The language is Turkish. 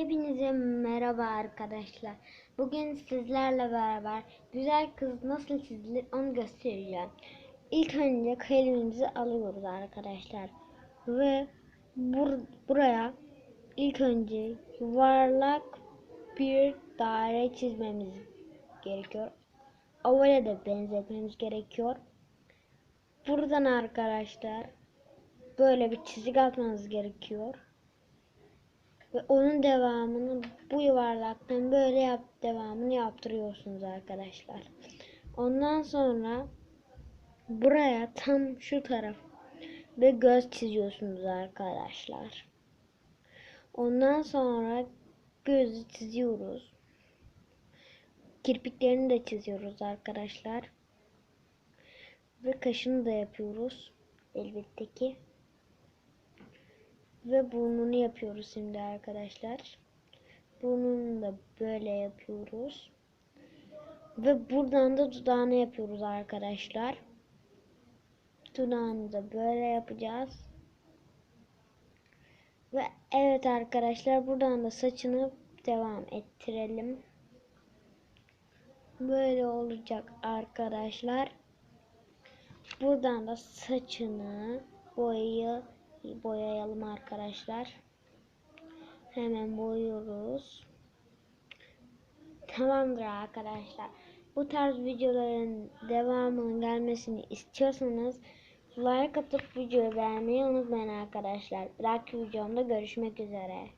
Hepinize merhaba arkadaşlar. Bugün sizlerle beraber güzel kız nasıl çizilir onu göstereceğim. İlk önce kalemimizi alıyoruz arkadaşlar. Ve bur buraya ilk önce yuvarlak bir daire çizmemiz gerekiyor. Ovale de benzetmemiz gerekiyor. Buradan arkadaşlar böyle bir çizik atmanız gerekiyor. Ve onun devamını bu yuvarlaktan böyle yap devamını yaptırıyorsunuz arkadaşlar. Ondan sonra buraya tam şu taraf ve göz çiziyorsunuz arkadaşlar. Ondan sonra gözü çiziyoruz. Kirpiklerini de çiziyoruz arkadaşlar. Ve kaşını da yapıyoruz. Elbette ki. Ve burnunu yapıyoruz şimdi arkadaşlar. Burnunu da böyle yapıyoruz. Ve buradan da dudağını yapıyoruz arkadaşlar. Dudağını da böyle yapacağız. Ve evet arkadaşlar buradan da saçını devam ettirelim. Böyle olacak arkadaşlar. Buradan da saçını boyayı boyayalım arkadaşlar. Hemen boyuyoruz. Tamamdır arkadaşlar. Bu tarz videoların devamının gelmesini istiyorsanız like atıp videoyu beğenmeyi unutmayın arkadaşlar. Bir dahaki videomda görüşmek üzere.